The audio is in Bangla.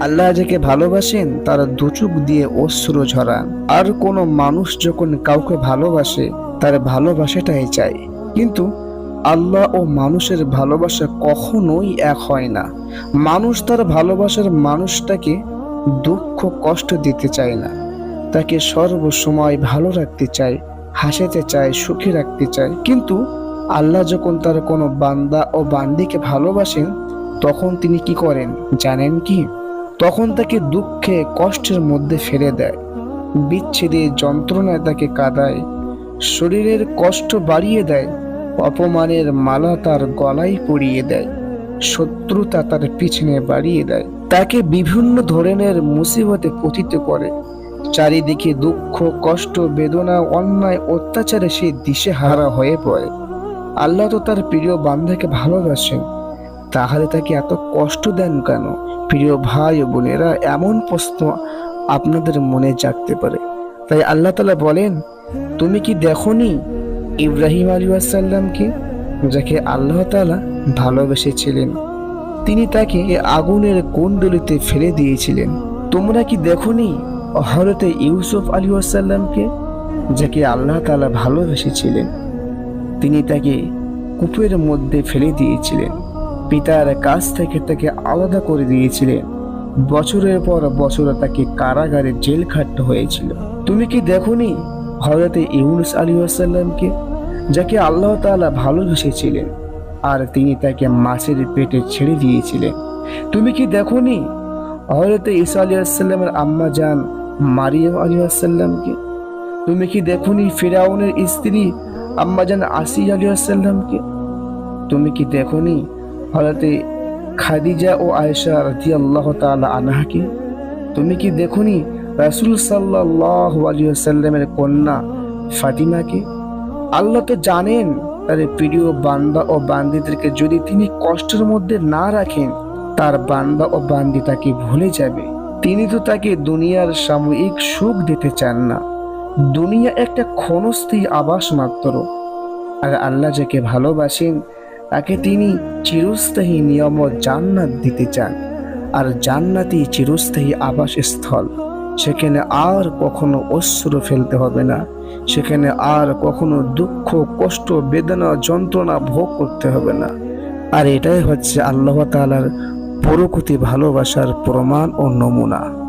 আল্লাহ যাকে ভালোবাসেন, তার দুচুক দিয়ে অশ্রু ঝরান। আর কোনো মানুষ যখন কাউকে ভালোবাসে, তার ভালোবাসাটাই চায়। কিন্তু আল্লাহ ও মানুষের ভালোবাসা কখনোই এক হয় না। মানুষ তার ভালোবাসার মানুষটাকে দুঃখ, কষ্ট দিতে চায় না। তাকে সর্বসময় ভালো রাখতে চায়, হাসাতে চায়, সুখী রাখতে চায়। কিন্তু আল্লাহ যখন তার কোনো বান্দা ও বান্দিকে ভালোবাসেন, তখন তিনি কি করেন? জানেন কি? তখন তাকে দুঃখে, কষ্টের মধ্যে ফেলে দেয়। বিচ্ছেদে যন্ত্রণায় তাকে কাঁদায়। শরীরের কষ্ট বাড়িয়ে দেয়। অপমানের মালা তার গলায় পরিয়ে দেয়। শত্রুতা তার পিছনে বাড়িয়ে দেয়। তাকে বিভিন্ন ধরনের মুসিবতে পতিত করে। চারিদিকে দুঃখ, কষ্ট, বেদনা, অন্যায়, অত্যাচারে সে দিশেহারা হয়ে পড়ে। আল্লাহ তো তার প্রিয় বান্ধাকে ভালোবাসেন। তাহলে তাকে এত কষ্ট দেন কেন? প্রিয় ভাই ও বোনেরা, এমন প্রশ্ন আপনাদের মনে জাগতে পারে। তাই আল্লাহ তালা বলেন, তুমি কি দেখনি ইব্রাহিম আলী আসাল্লামকে যাকে আল্লাহ তালা ভালোবেসেছিলেন? তিনি তাকে আগুনের কুণ্ডলিতে ফেলে দিয়েছিলেন। তোমরা কি দেখনি হরতে ইউসুফ আলী আসাল্লামকে যাকে আল্লাহ তালা ভালোবেসেছিলেন? তিনি তাকে কূপের মধ্যে ফেলে দিয়েছিলেন। পিতার কাছ থেকে তাকে আলাদা করে দিয়েছিলেন। বছরের পর বছর তাকে কারাগারে জেল খাটতে হয়েছিল। তুমি কি দেখনি হজরতে ইউনুস আলী আসাল্লামকে যাকে আল্লাহ তাআলা ভালোবেসেছিলেন, আর তিনি তাকে মাছের পেটে ছেড়ে দিয়েছিলেন? তুমি কি দেখনি হজরতে ঈসা আলী আসাল্লামের আম্মা যান মারিয়াম আলী আসাল্লামকে তুমি কি দেখনি ফেরাউনের স্ত্রী আম্মাজান আসি আলী আসাল্লামকে তুমি কি দেখনি হজরতে খাদিজা ও আয়েশা রাজি আল্লাহ তালা আনহাকে, তুমি কি দেখনি রাসুল সাল্লাহ আলী আসাল্লামের কন্যা ফাতিমাকে? আল্লাহ তো জানেন তার প্রিয় বান্দা ও বান্দিদেরকে যদি তিনি কষ্টের মধ্যে না রাখেন, তার বান্দা ও বান্দি তাকে ভুলে যাবে। তিনি তো তাকে দুনিয়ার সাময়িক সুখ দিতে চান না। দুনিয়া একটা ক্ষণস্থায়ী আবাস মাত্র। আর আল্লাহ যাকে ভালোবাসেন তাকে তিনি চিরস্থায়ী নিয়মত জান্নাত দিতে চান। আর জান্নাতই চিরস্থায়ী আবাসস্থল। সেখানে আর কখনো অশ্রু ফেলতে হবে না। সেখানে আর কখনো দুঃখ, কষ্ট, বেদনা, যন্ত্রণা ভোগ করতে হবে না। আর এটাই হচ্ছে আল্লাহ তাআলার পরকতি ভালোবাসার প্রমাণ ও নমুনা।